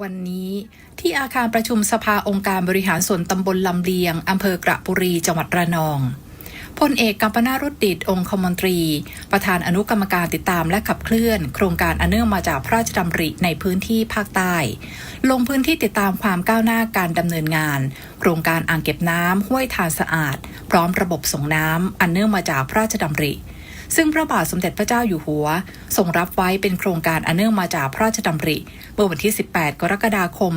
วันนี้ที่อาคารประชุมสภาองค์การบริหารส่วนตำบลลำเลียงอำเภอกระบุรีจังหวัดระนองพลเอกกัมปนารุดดิตองคมนตรี ประธานอนุกรรมการติดตามและขับเคลื่อน โครงการอันเนื่องมาจากพระราชดำริในพื้นที่ภาคใต้ ลงพื้นที่ติดตามความก้าวหน้าการดำเนินงาน โครงการอ่างเก็บน้ำห้วยทานสะอาด พร้อมระบบส่งน้ำอันเนื่องมาจากพระราชดำริ ซึ่งพระบาทสมเด็จพระเจ้าอยู่หัวทรงรับไว้เป็นโครงการอันเนื่องมาจากพระราชดำริ เมื่อวันที่ 18 กรกฎาคม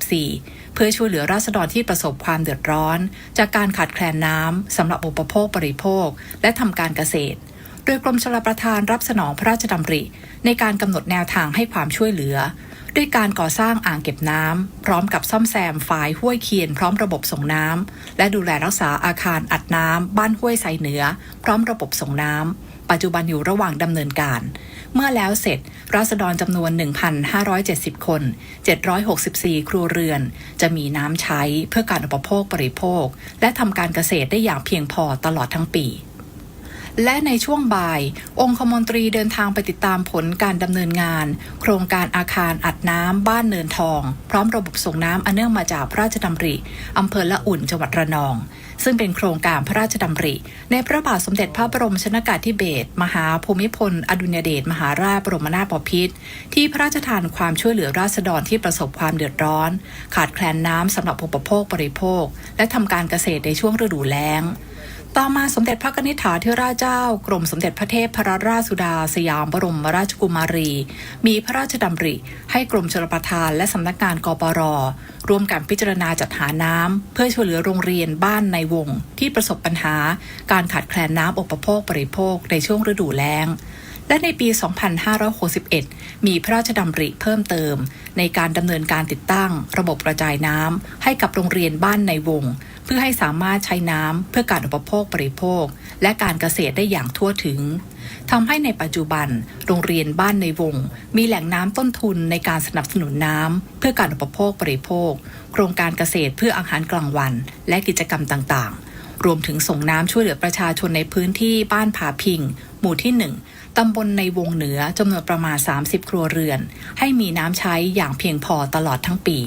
2564 เพื่อช่วยเหลือราษฎรที่ประสบความเดือดร้อน จากการขาดแคลนน้ำสำหรับอุปโภคบริโภค และทำการเกษตรโดยกรมชลประทานรับสนองพระราชดำริ ในการกำหนดแนวทางให้ความช่วยเหลือ ด้วยการก่อสร้างอ่างเก็บน้ำพร้อมกับซ่อมแซมฝายห้วยเคียน พร้อมระบบส่งน้ำและดูแลรักษาอาคารอัดน้ำบ้านห้วยไซเหนือ พร้อมระบบส่งน้ำปัจจุบันอยู่ระหว่างดำเนินการ เมื่อแล้วเสร็จ ราษฎรจำนวน 1,570 คน 764 ครัวเรือน จะมีน้ำใช้เพื่อการอุปโภคบริโภค และทำการเกษตรได้อย่างเพียงพอตลอดทั้งปี และในช่วงบ่าย องคมนตรีเดินทางไปติดตามผลการดำเนินงาน โครงการอาคารอัดน้ำบ้านเนินทอง พร้อมระบบส่งน้ำอันเนื่องมาจากพระราชดำริอำเภอละอุ่นจังหวัดระนอง ซึ่งเป็นโครงการพระราชดำริ ในพระบาทสมเด็จพระบรมชนากาธิเบศรมหาภูมิพล อดุลยเดชมหาราชบรมนาถบพิตรที่พระราชทานความช่วยเหลือราษฎรที่ประสบความเดือดร้อน ขาดแคลนน้ำสำหรับอุปโภคบริโภค และทำการเกษตรในช่วงฤดูแล้ง ต่อมาสมเด็จพระนิธิถาธิราชเจ้า กรมสมเด็จพระเทพพระราชสุดา สยามบรมราชกุมารี มีพระราชดำริ ให้กรมชลประทานและสำนักงานกปรร่วมกันพิจารณาจัดหาน้ำ เพื่อช่วยเหลือโรงเรียนบ้านในวง ที่ประสบปัญหา การขาดแคลนน้ำอุปโภคบริโภคในช่วงฤดูแล้งและในปี 2561 มีพระราชดำริเพิ่มเติม ในการดำเนินการติดตั้ง ระบบกระจายน้ำให้กับโรงเรียนบ้านในวง เพื่อให้สามารถใช้น้ำเพื่อการอุปโภคบริโภค และการเกษตรได้อย่างทั่วถึงทำให้ในปัจจุบัน โรงเรียนบ้านในวง มีแหล่งน้ำต้นทุนในการสนับสนุนน้ำเพื่อการอุปโภคบริโภค โครงการเกษตรเพื่ออาหารกลางวัน และกิจกรรมต่างๆ รวมถึงส่งน้ำช่วยเหลือประชาชนในพื้นที่บ้านผาพิง หมู่ที่ 1ตำบลในวงเหนือจำนวนประมาณ 30 ครัวเรือน ให้มีน้ำใช้อย่างเพียงพอตลอดทั้งปี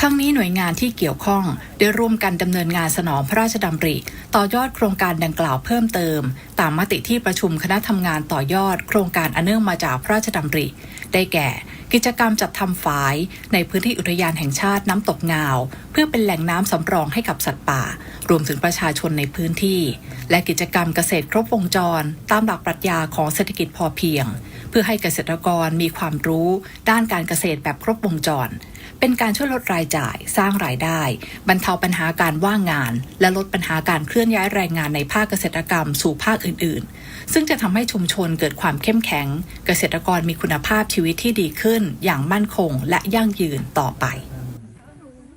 ทั้งนี้หน่วยงานที่เกี่ยวข้องได้ร่วมกันดำเนินงานสนองพระราชดำริ ต่อยอดโครงการดังกล่าวเพิ่มเติม ตามมติที่ประชุมคณะทำงานต่อยอด โครงการอันเนื่องมาจากพระราชดำริ ได้แก่ กิจกรรมจัดทำฝายในพื้นที่อุทยานแห่งชาติน้ำตกงาว เพื่อเป็นแหล่งน้ำสำรองให้กับสัตว์ป่า รวมถึงประชาชนในพื้นที่ และกิจกรรมเกษตรครบวงจร ตามหลักปรัชญาของเศรษฐกิจพอเพียง เพื่อให้เกษตรกรมีความรู้ ด้านการเกษตรแบบครบวงจร เป็นการช่วยลดรายจ่าย สร้างรายได้ บรรเทาปัญหาการว่างงาน และลดปัญหาการเคลื่อนย้ายแรงงานในภาคเกษตรกรรมสู่ภาคอื่น ๆ ซึ่งจะทำให้ชุมชนเกิดความเข้มแข็ง เกษตรกรมีคุณภาพชีวิตที่ดีขึ้น อย่างมั่นคงและยั่งยืนต่อไป